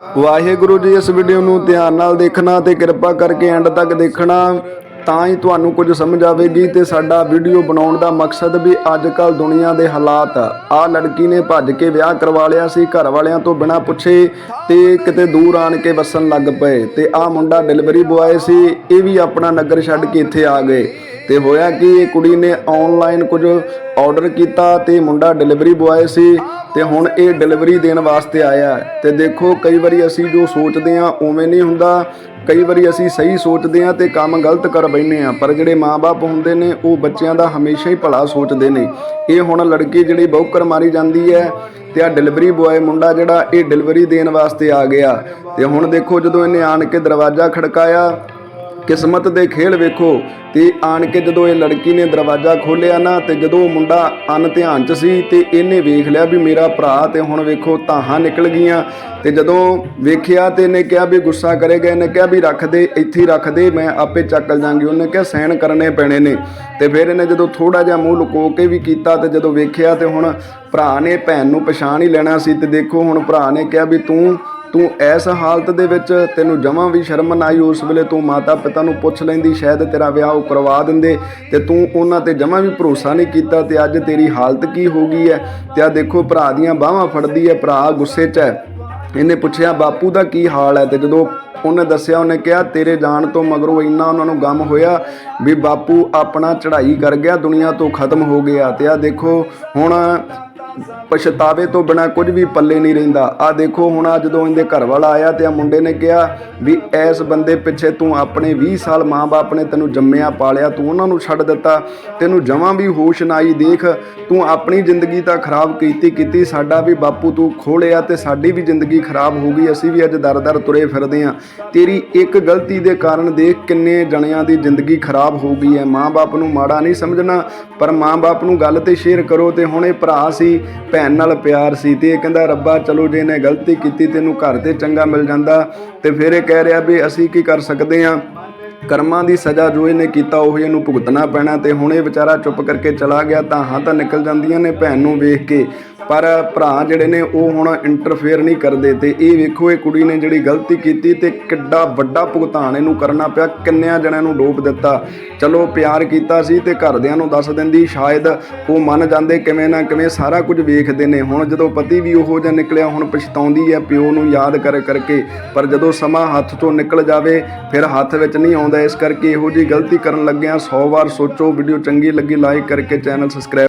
ਵਾਹਿਗੁਰੂ ਜੀ ਇਸ ਵੀਡੀਓ ਨੂੰ ਧਿਆਨ ਨਾਲ ਦੇਖਣਾ ਤੇ ਕਿਰਪਾ ਕਰਕੇ ਐਂਡ ਤੱਕ ਦੇਖਣਾ। ਤਾਂ ਹੀ ਤੁਹਾਨੂੰ ਕੁਝ ਸਮਝ ਆਵੇਗੀ ਤੇ ਸਾਡਾ ਵੀਡੀਓ ਬਣਾਉਣ ਦਾ ਮਕਸਦ ਵੀ ਅੱਜ ਕੱਲ ਦੁਨੀਆ ਦੇ ਹਾਲਾਤ ਆ। ਲੜਕੀ ਨੇ ਭੱਜ ਕੇ ਵਿਆਹ ਕਰਵਾ ਲਿਆ ਸੀ, ਘਰ ਵਾਲਿਆਂ ਤੋਂ ਬਿਨਾਂ ਪੁੱਛੇ ਤੇ ਕਿਤੇ ਦੂਰ ਆਣ ਕੇ ਵਸਣ ਲੱਗ ਪਏ। ਤੇ ਆ ਮੁੰਡਾ ਡਿਲੀਵਰੀ ਬੁਆਏ ਸੀ, ਇਹ ਵੀ ਆਪਣਾ ਨਗਰ ਛੱਡ ਕੇ ਇੱਥੇ ਆ ਗਏ। ਤੇ ਹੋਇਆ ਕਿ? ਇਹ ਕੁੜੀ ਨੇ ਆਨਲਾਈਨ ਕੁਝ ਆਰਡਰ ਕੀਤਾ ਤੇ ਮੁੰਡਾ ਡਿਲੀਵਰੀ ਬੁਆਏ ਸੀ ਤੇ ਹੁਣ ਇਹ ਡਿਲੀਵਰੀ ਦੇਣ ਵਾਸਤੇ ਆਇਆ ਹੈ। ਤੇ ਦੇਖੋ, ਕਈ ਵਾਰੀ ਅਸੀਂ ਜੋ ਸੋਚਦੇ ਆ ਉਵੇਂ ਨਹੀਂ ਹੁੰਦਾ। ਕਈ ਵਾਰੀ ਅਸੀਂ ਸਹੀ ਸੋਚਦੇ ਆ ਤੇ ਕੰਮ ਗਲਤ ਕਰ ਬੈਨੇ ਆ ਪਰ ਜਿਹੜੇ ਮਾਪੇ ਹੁੰਦੇ ਨੇ, ਉਹ ਬੱਚਿਆਂ ਦਾ ਹਮੇਸ਼ਾ ਹੀ ਭਲਾ ਸੋਚਦੇ ਨੇ। ਇਹ ਹੁਣ ਲੜਕੀ ਜਿਹੜੀ ਬੌਕਰ ਮਾਰੀ ਜਾਂਦੀ ਹੈ ਤੇ ਆ ਡਿਲੀਵਰੀ ਬੁਆਏ ਮੁੰਡਾ ਜਿਹੜਾ, ਇਹ ਡਿਲੀਵਰੀ ਦੇਣ ਵਾਸਤੇ ਆ ਗਿਆ। ਤੇ ਹੁਣ ਦੇਖੋ, ਜਦੋਂ ਇਹਨੇ ਆਣ ਕੇ ਦਰਵਾਜ਼ਾ ਖੜਕਾਇਆ ਕਿਸਮਤ ਦੇ ਖੇਲ ਵੇਖੋ। ਤੇ ਆਣ ਕੇ ਜਦੋਂ ਇਹ ਲੜਕੀ ਨੇ ਦਰਵਾਜ਼ਾ ਖੋਲ੍ਹਿਆ ਨਾ, ਤੇ ਜਦੋਂ ਉਹ ਮੁੰਡਾ ਅਨ ਧਿਆਨ ਚ ਸੀ, ਤੇ ਇਹਨੇ ਵੇਖ ਲਿਆ ਵੀ ਮੇਰਾ ਭਰਾ ਤੇ ਹੁਣ ਵੇਖੋ ਤਾਹਾਂ ਨਿਕਲ ਗਈਆਂ। ਤੇ ਜਦੋਂ ਵੇਖਿਆ ਤੇ ਇਹਨੇ ਕਿਹਾ ਵੀ ਗੁੱਸਾ ਕਰੇਗਾ ਇਹਨੇ ਕਿਹਾ ਵੀ ਰੱਖ ਦੇ, ਇੱਥੇ ਰੱਖ ਦੇ, ਮੈਂ ਆਪੇ ਚੱਕ ਜਾਂਗੀ। ਉਹਨੇ ਕਿਹਾ ਸਹਿਣ ਕਰਨੇ ਪੈਣੇ ਨੇ। ਤੇ ਫਿਰ ਇਹਨੇ ਜਦੋਂ ਥੋੜਾ ਜਿਹਾ ਮੂੰਹ ਲੁਕੋ ਕੇ ਵੀ ਕੀਤਾ ਤੇ ਜਦੋਂ ਵੇਖਿਆ ਤੇ ਹੁਣ ਭਰਾ ਨੇ ਭੈਣ ਨੂੰ ਪਛਾਣ ਹੀ ਲੈਣਾ ਸੀ, ਤੇ ਦੇਖੋ ਹੁਣ ਭਰਾ ਨੇ ਕਿਹਾ ਵੀ ਤੂੰ ਤੂੰ ਐਸ ਹਾਲਤ ਦੇ ਵਿੱਚ ਤੈਨੂੰ ਜਮਾਂ ਵੀ ਸ਼ਰਮ ਨਾ ਆਈ, ਉਸ ਵੇਲੇ ਤੂੰ ਮਾਤਾ ਪਿਤਾ ਨੂੰ ਪੁੱਛ ਲੈਂਦੀ, ਸ਼ਾਇਦ ਤੇਰਾ ਵਿਆਹ ਉਹ ਕਰਵਾ ਦਿੰਦੇ ਤੇ ਤੂੰ ਉਹਨਾਂ ਤੇ ਜਮਾਂ ਵੀ ਭਰੋਸਾ ਨਹੀਂ ਕੀਤਾ ਤੇ ਅੱਜ ਤੇਰੀ ਹਾਲਤ ਕੀ ਹੋ ਗਈ ਹੈ? ਤੇ ਆ ਦੇਖੋ, ਭਰਾ ਦੀਆਂ ਬਾਹਾਂ ਫੜਦੀ ਹੈ, ਭਰਾ ਗੁੱਸੇ 'ਚ ਹੈ। ਇਹਨੇ ਪੁੱਛਿਆ, ਬਾਪੂ ਦਾ ਕੀ ਹਾਲ ਹੈ? ਤੇ ਜਦੋਂ ਉਹਨੇ ਦੱਸਿਆ, ਉਹਨੇ ਕਿਹਾ, ਤੇਰੇ ਜਾਣ ਤੋਂ ਮਗਰੋਂ ਇੰਨਾ ਉਹਨਾਂ ਨੂੰ ਗਮ ਹੋਇਆ ਵੀ ਬਾਪੂ ਆਪਣਾ ਚੜ੍ਹਾਈ ਕਰ ਗਿਆ, ਦੁਨੀਆ ਤੋਂ ਖਤਮ ਹੋ ਗਿਆ। ਤੇ ਆ ਦੇਖੋ, ਹੁਣ ਪਛਤਾਵੇ ਤੋਂ ਬਿਨਾ ਕੁਝ ਵੀ ਪੱਲੇ ਨਹੀਂ ਰਹਿੰਦਾ। ਆ ਦੇਖੋ, ਹੁਣ ਆ ਜਦੋਂ ਇਹਦੇ ਘਰ ਵਾਲਾ ਆਇਆ ਤੇ ਆ ਮੁੰਡੇ ਨੇ ਕਿਹਾ ਵੀ ਐਸ ਬੰਦੇ ਪਿੱਛੇ ਤੂੰ ਆਪਣੇ 20 ਸਾਲ ਮਾਂ-ਬਾਪ ਨੇ ਤੈਨੂੰ ਜੰਮਿਆ ਪਾਲਿਆ, ਤੂੰ ਉਹਨਾਂ ਨੂੰ ਛੱਡ ਦਿੱਤਾ, ਤੈਨੂੰ ਜਮਾਂ ਵੀ ਹੋਸ਼ ਨਾ ਆਈ, ਦੇਖ, ਤੂੰ ਆਪਣੀ ਜ਼ਿੰਦਗੀ ਤਾਂ ਖਰਾਬ ਕੀਤੀ ਕੀਤੀ, ਸਾਡਾ ਵੀ ਬਾਪੂ ਤੂੰ ਖੋਲਿਆ ਤੇ ਸਾਡੀ ਵੀ ਜ਼ਿੰਦਗੀ ਖਰਾਬ ਹੋ ਗਈ, ਅਸੀਂ ਵੀ ਅੱਜ ਦਰ-ਦਰ ਤੁਰੇ ਫਿਰਦੇ ਆਂ। ਤੇਰੀ ਇੱਕ ਗਲਤੀ ਦੇ ਕਾਰਨ ਦੇਖ ਕਿੰਨੇ ਜਣਿਆਂ ਦੀ ਜ਼ਿੰਦਗੀ ਖਰਾਬ ਹੋ ਗਈ ਹੈ। ਮਾਂ-ਬਾਪ ਨੂੰ ਮਾੜਾ ਨਹੀਂ ਸਮਝਣਾ, ਪਰ ਮਾਂ-ਬਾਪ ਨੂੰ ਗੱਲ ਤੇ ਸ਼ੇਅਰ ਕਰੋ ਤੇ ਹੁਣ ਇਹ ਭਰਾ ਸੀ ਭੈਣ ਨਾਲ ਪਿਆਰ ਸੀ ਤੇ ਇਹ ਕਹਿੰਦਾ, ਰੱਬਾ, ਚਲੋ ਜੇ ਇਹਨੇ ਗਲਤੀ ਕੀਤੀ, ਤੈਨੂੰ ਘਰ ਤੇ ਚੰਗਾ ਮਿਲ ਜਾਂਦਾ। ਤੇ ਫਿਰ ਇਹ ਕਹਿ ਰਿਹਾ ਵੀ ਅਸੀਂ ਕੀ ਕਰ ਸਕਦੇ ਆਂ ਕਰਮਾਂ ਦੀ ਸਜ਼ਾ ਜੋ ਇਹਨੇ ਕੀਤਾ, ਉਹ ਇਹਨੂੰ ਭੁਗਤਣਾ ਪੈਣਾ ਤੇ ਹੁਣ ਇਹ ਵਿਚਾਰਾ ਚੁੱਪ ਕਰਕੇ ਚਲਾ ਗਿਆ ਤਾਂ ਹਾਂ ਤਾਂ ਨਿਕਲ ਜਾਂਦੀਆਂ ਨੇ ਭੈਣ ਨੂੰ ਵੇਖ ਕੇ। ਪਰ ਭਰਾ ਜਿਹੜੇ ਨੇ ਉਹ ਹੁਣ ਇੰਟਰਫੇਅਰ ਨਹੀਂ ਕਰਦੇ ਤੇ ਇਹ ਵੇਖੋ, ਇਹ ਕੁੜੀ ਨੇ ਜਿਹੜੀ ਗਲਤੀ ਕੀਤੀ ਤੇ ਕਿੱਡਾ ਵੱਡਾ ਭੁਗਤਾਨ ਇਹਨੂੰ ਕਰਨਾ ਪਿਆ, ਕਿੰਨਿਆਂ ਜਣਿਆਂ ਨੂੰ ਡੋਬ ਦਿੱਤਾ। ਚਲੋ, ਪਿਆਰ ਕੀਤਾ ਸੀ ਤੇ ਘਰਦਿਆਂ ਨੂੰ ਦੱਸ ਦਿੰਦੀ, ਸ਼ਾਇਦ ਉਹ ਮੰਨ ਜਾਂਦੇ ਕਿਵੇਂ ਨਾ ਕਿਵੇਂ ਸਾਰਾ ਕੁਝ ਵੇਖਦੇ ਨੇ। ਹੁਣ ਜਦੋਂ ਪਤੀ ਵੀ ਉਹੋ ਜਿਹਾ ਨਿਕਲਿਆ, ਹੁਣ ਪਛਤਾਉਂਦੀ ਹੈ ਪਿਓ ਨੂੰ ਯਾਦ ਕਰ ਕਰਕੇ। ਪਰ ਜਦੋਂ ਸਮਾਂ ਹੱਥ ਤੋਂ ਨਿਕਲ ਜਾਵੇ, ਫਿਰ ਹੱਥ ਵਿੱਚ ਨਹੀਂ ਆਉਂਦਾ। ਇਸ ਕਰਕੇ ਇਹੋ ਜੀ ਗਲਤੀ ਕਰਨ ਲੱਗਿਆਂ 100 ਵਾਰ ਸੋਚੋ। ਵੀਡੀਓ ਚੰਗੀ ਲੱਗੀ, ਲਾਈਕ ਕਰਕੇ ਚੈਨਲ ਸਬਸਕ੍ਰਾਈਬ